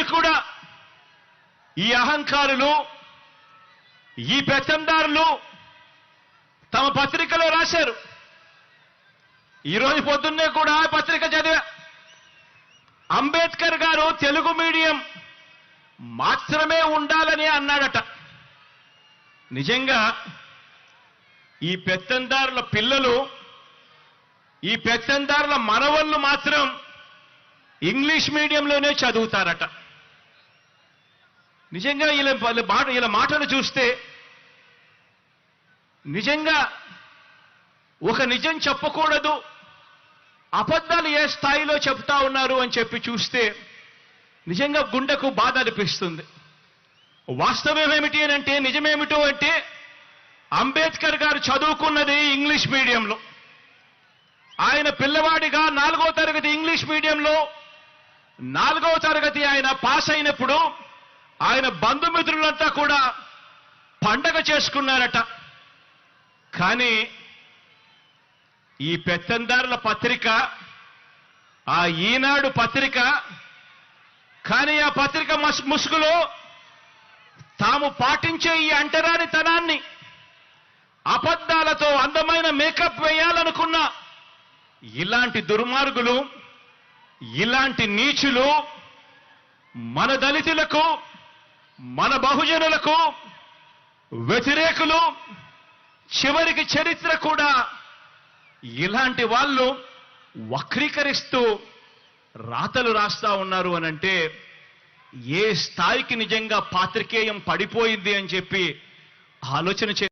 ఈరోజు కూడా ఈ అహంకారులు ఈ పెత్తందారులు తమ పత్రికలో రాశారు. ఈరోజు పొద్దున్నే కూడా పత్రిక చదివా. అంబేద్కర్ గారు తెలుగు మీడియం మాత్రమే ఉండాలని అన్నాడట. నిజంగా ఈ పెత్తందారుల పిల్లలు ఈ పెత్తందారుల మనవళ్ళు మాత్రం ఇంగ్లీష్ మీడియంలోనే చదువుతారట. నిజంగా ఇలా మాట ఇలా మాటలు చూస్తే నిజంగా ఒక నిజం చెప్పకూడదు. అబద్ధాలు ఏ స్థాయిలో చెప్తా ఉన్నారు అని చెప్పి చూస్తే నిజంగా గుండెకు బాధ అనిపిస్తుంది. వాస్తవం ఏమిటి అని అంటే నిజమేమిటో అంటే అంబేద్కర్ గారు చదువుకున్నది ఇంగ్లీష్ మీడియంలో. ఆయన పిల్లవాడిగా నాలుగో తరగతి ఇంగ్లీష్ మీడియంలో నాలుగవ తరగతి ఆయన పాస్ అయినప్పుడు ఆయన బంధుమిత్రులంతా కూడా పండగ చేసుకున్నారట. కానీ ఈ పెత్తందారుల పత్రిక ఆ ఈనాడు పత్రిక కానీ ఆ పత్రిక మస్ ముసుగులో తాము పాటించే ఈ అంటరానితనాన్ని అబద్ధాలతో అందమైన మేకప్ వేయాలనుకున్న ఇలాంటి దుర్మార్గులు ఇలాంటి నీచులు మన దళితులకు మన బహుజనులకు వ్యతిరేకులు చివరికి చరిత్ర కూడా. ఇలాంటి వాళ్ళు వక్రీకరిస్తూ రాతలు రాస్తా ఉన్నారు అని అంటే ఏ స్థాయికి నిజంగా పాత్రికేయం పడిపోయింది అని చెప్పి ఆలోచన చే